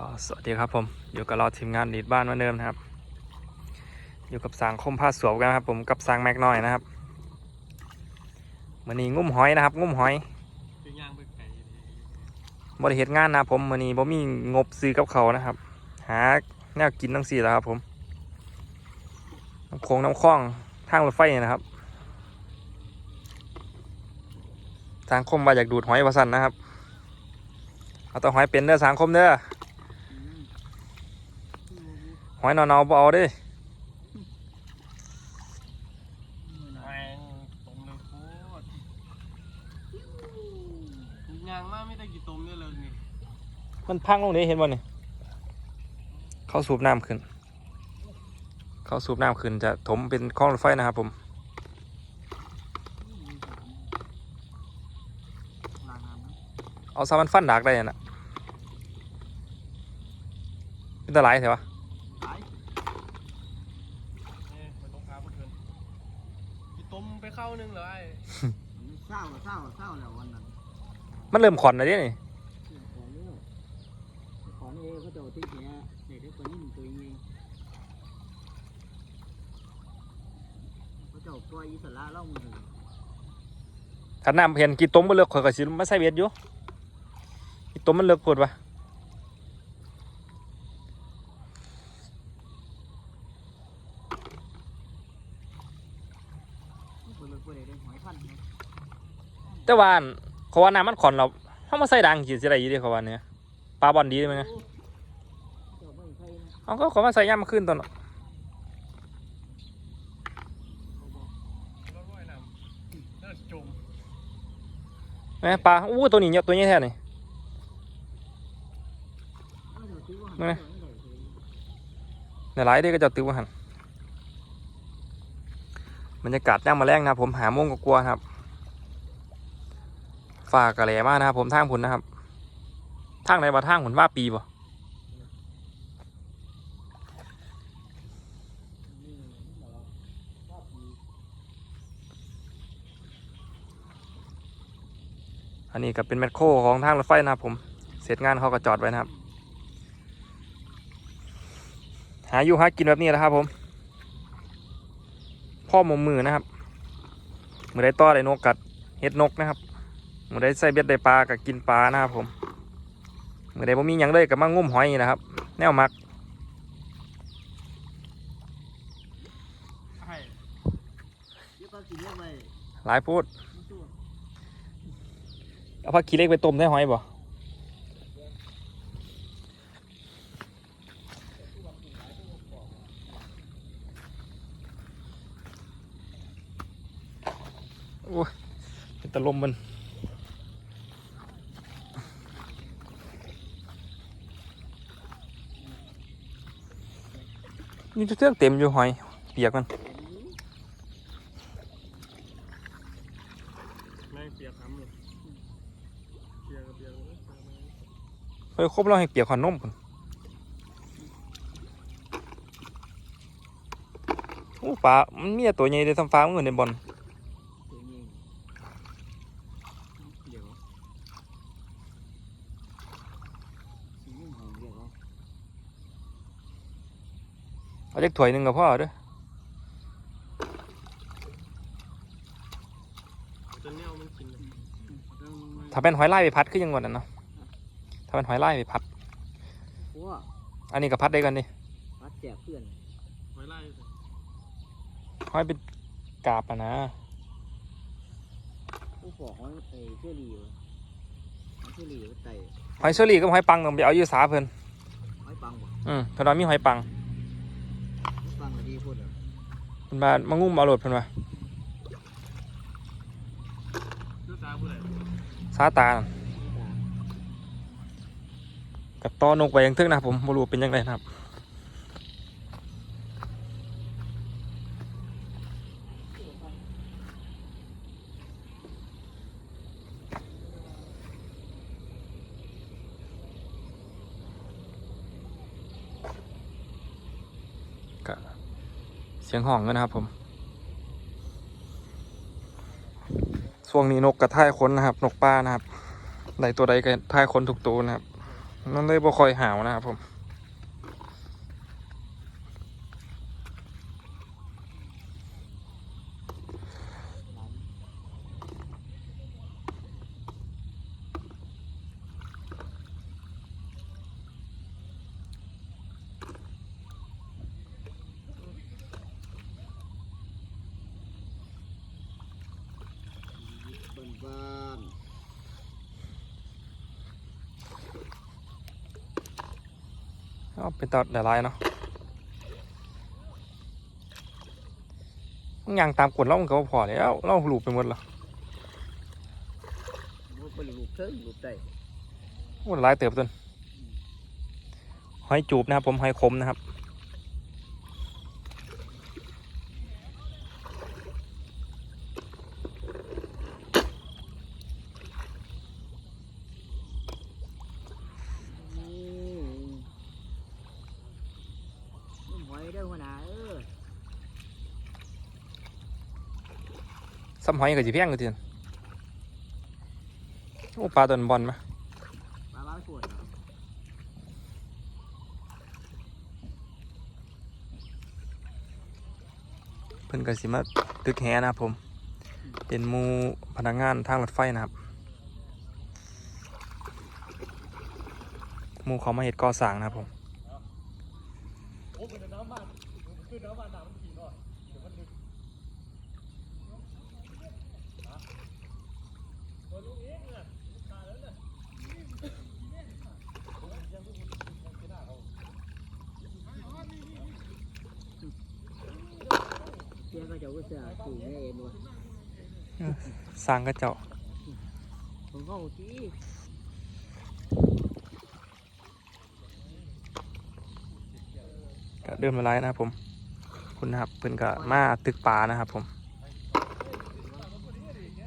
ก็สวัสดีครับผม อยู่กับเราทีมงานดีดบ้านเหมือนเดิมนะครับ อยู่กับสางคมผ้าสวบกันนะครับผมกับสางแม็กน้อยนะครับมือนี้งุ้มหอยนะครับ งุ้มหอยบริเหตุงานนะผมมือนี้บ่มีงบซื้อกับเขานะครับ หาแนวกินทั้งสี่แล้วครับผมน้ำโค้งน้ำคลองทางรถไฟนะครับสังคมมาอยากดูดหอยวาสันนะครับ เอาตัวหอยเป็นเด้อสังคมเด้อ อยนอนๆบ่เอาเด้อแมงตมเลยโคตรย่างมากไม่ได้กี่ตมเนี่ยเลยนี่มันพังลงนี้เห็นบ่นี่เขาสูบน้ำขึ้น เขาสูบน้ำขึ้นจะถมเป็นคลองรถไฟนะครับผมล้างน้ำนะเอาซามันฟันดากได้น่ะเป็นตะไลายเถอะวะ ตายนี่ไปตรงกลางเพื่อนกี่ตมไป เข้านึงเลยเศร้าเศร้าเศร้าแล้ววันนั้นมันเริ่มขอนแล้วเดินี่ของนี้ของเอเขาจะที่แกเด็กตัวนี้มันตัวเองเขาจะปล่อยอิสระเล่ามือถ้าน้ำเห็นกี่ต้มมันเลือกข่อยก็สิมาใส่เบ็ดอยู่กี่ต้มมันเลือกกดวะ เปิดเลยเปิดเลยหอยพัน แต่ว่าอันเขาว่าน้ำมันขอนเราเขามาใส่ดังกินสิไรยี่ดีเขาว่าเนี่ยปลาบอลดีไหมนะเจ้าไม่ใช่นะเอาก็เขามาใส่ย่ำมาขึ้นตอนนั้นรถว่ายน้ำน่าจมแม่ปลาอู้ตัวนี้เนี่ยตัวนี้แท้นี่ในหลายเด้ก็จะตื้อว่าหันบรรยากาศย่างมาแรงนะผมหาโมงก็กลัวครับ ฝากกระแหลมากนะครับ ผมทางผุนะครับทางไหนมาทางผุนว่าปีบ่อันนี้ก็เป็นแมคโครของทางรถไฟนะครับผม เสร็จงานเขาก็จอดไว้นะครับ หาอยู่หากินแบบนี้แหละครับผม พ่อหมมือนะครับ มือได้ต้อได้นกกัดเฮ็ดนกนะครับ มือได้ใส่เบ็ดได้ปลากับกินปลานะครับผมมือได้บ่มีหยังเลยกับมางุ้มหอยนี่นะครับ แนวมักใช่เดี๋ยวก็กินเรื่องไปหลายพูดมันตัวเอาผักขี้เล็กไปต้มได้หอยบ่โอ้ยเป็นตะลมมัน นี่ทุเทือกเต็มอยู่หอย เปียกมันไม่เปียกทั้งเลยเปียกกับเปียกเลยเฮ้ยครบเล้วให้เปียกขอนนมคนโอ้ปลามันมีแต่ตัวใหญ่เลยทำฟ้ามันเหมือนในบอล ตัวเองเดี๋ยวสีม่วงหอมเดี๋ยว เอาจัก ถ้วยหนึ่งกับพ่อเด้อถ้าเป็นหอยลายไปพัดคือยังงวดนั้นเนาะถ้าเป็นหอยลายไปพัด อันนี้ก็พัดได้กันดิพัดแจกเพื่อนไว้ไล่หอยเป็นกาบอะนะผู้ขอหอยไอเชอรีวะหอยเชอรีวะไตหอยเชอรี่กับหอยปังต้องไปเอาอยู่สาเพิ่นหอยปังบ่อืมเพิ่นว่ามีหอยปัง หอยปังก็ดีพูดอะ เพิ่นมามางุ้มเอาโหลดเพิ่นว่าเลือดตาผู้ใดสาตานั่นกับต้อนกไว้ยังทึกนะครับผมบ่รู้เป็นยังไงนะครับ ก็เสียงห้องกันนะครับ ผมช่วงนี้นกกระท่ายค้นนะครับ นกป้านะครับใดตัวใดก็ท่ายค้นทุกตัวนะครับ มันเลยบ่คอยหาวนะครับผม บ้านเอาไปตัดหลายๆเนาะมันยังตามกฎเรามันก็บ่พอแล้วเราหลูบไปหมดแล้วๆมันเป็นลูกเทิงลูกใต้โอ้หลายเติบต้นหอยจูบนะครับผมหอยขมนะครับ นี่นุ่มห อยเด้อหัวหน้าเออซ้ำหอยก็สิเพียงก็ทีนโอ้ปลาตัวนบอลไหมปลาบ้าสวดเพิ่นก็สิมาตึกแหนะครับผม เป็นมูพนักงานทางรถไฟนะครับมูเขามาเห็ดก่อสร้างนะครับผม โอ้เป็นน้ำบ้านคือน้ำบ้านน้ำมันขี่หน่อยเดี๋ยวมันดึกตัวลูกเองน่ะตายแล้วน่ะเสียก็จะว่าเสือถูกแม่เอ็นวะสร้างกระเจ้าผมเข้าที่ เดินมาไล่นะครับผมคุณนะครับเพิ่นก็มาตึกปลานะครับผม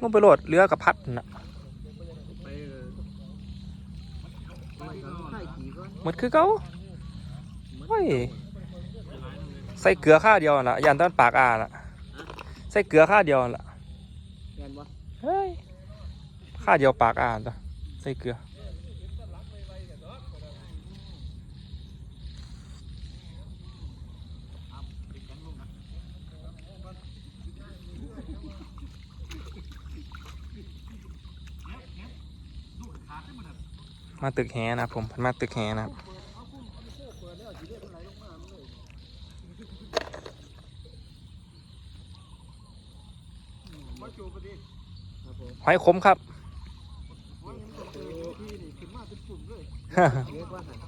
ลงไปโหลดเรือกับพัดนะหมดคือเก่าโอ้ยใส่เกลือข้าวเดียวนั่นล่ะยันต้นปากอ่าละใส่เกลือข้าวเดียวนั่นล่ะเฮ้ยข้าวเดียวปากอ่าจ้ะใส่เกลือ มาตึกแหนะครับผมเพิ่นมาตึกแหนะครับมาจูบกันดิครับผมหอยขมครับว่ายังต้องเจอพี่นี่ขึ้นมาเป็นกลุ่มเลยเรียกว่าหัน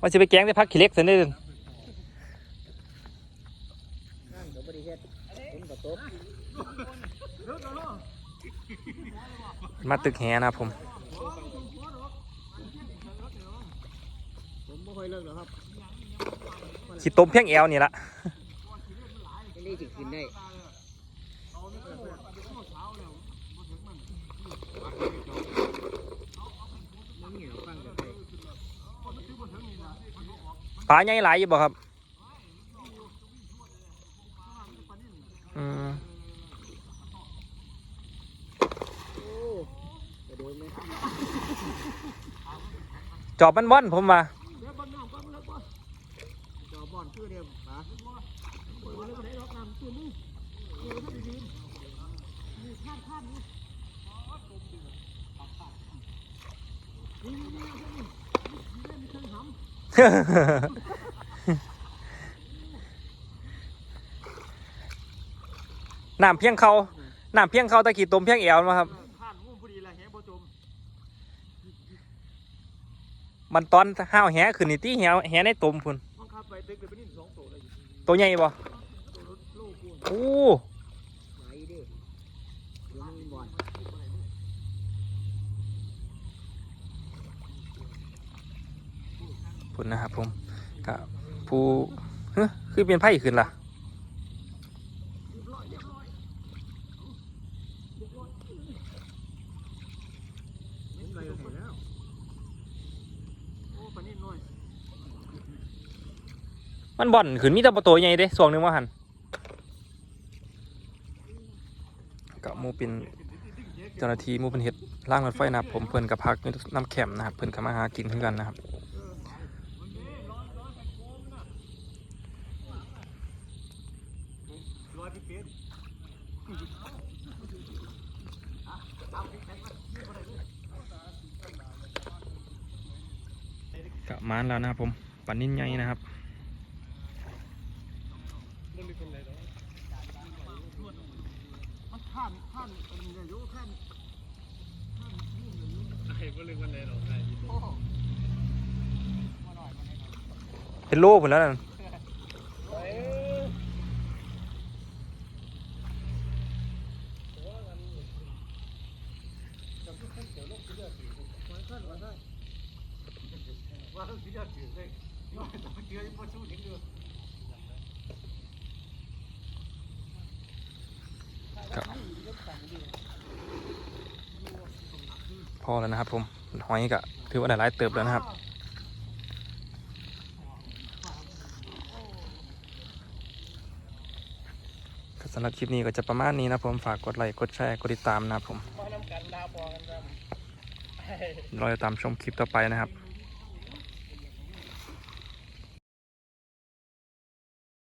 ว่าจะไปแกงได้พักขี้เหล็กเสยนิดนั่นก็บริเฮ็ดผมก็ตบ มาตึกแหนะครับผมผมไม่ค่อยเลิกหรอกครับขีดต้มเพียงแอวนี่ละไม่ได้จะกินได้มันเหนียวฟังกันไปปลาใหญ่หลายอยู่บ่ครับ นี่นี่นี่นี่มีเครื่องหำน้ำเพียงเขาน้ำเพียงเขาตะกี้ต้มเพียงแอวมาครับ มุมพอดีเลยแหบ่จมมันตอนห้าวแหขึ้นนี่ที่แหวแหในต้มพุ่นมันขับไปตึกเลยไปนี่สองตัวเลยตัวใหญ่บ่ตัวรถลูกกูโอ้ไหลดิเดี๋ยวมันบอลพุ่นนะครับผมกับผู้เฮ้ยคือเป็นไผ่ขึ้นล่ะ เห็นไปเห็นแล้ว โอ้ปลานิ่น้อย มันบ่อนขึ้นมีแต่ปลาตัวใหญ่เด้ส่วงหนึงว่าหันกับมูเป็นเจ้าหน้าที่มู่เพิ่นเฮ็ดร่างรถไฟนะครับผมเพิ่นกับพักน้ำแคมป์นะครับเพิ่นก็มาหากินคือกันนะครับร้อยพี่เป็นกะมานแล้วนะครับผมปันนิ่นใหญ่นะครับ มันข้ามข้ามอันนี้อยู่ข้ามไอ้บ่ลืมกันเลยหรอกไอ้โอ้เป็นโลพุ่นแล้วนั่นว่าต้องสิยอดจืดเลยยอดต้องเจอยังบ่สู้ถึงเดือ พอแล้วนะครับผมหอยก็ถือว่าได้หลายเติบแล้วนะครับสำหรับคลิปนี้ก็จะประมาณนี้นะผมฝากกดไลค์กดแชร์กดติดตามนะครับผมมาน้ำกันดาวปอกันครับรอติดตามชมคลิปต่อไปนะครับ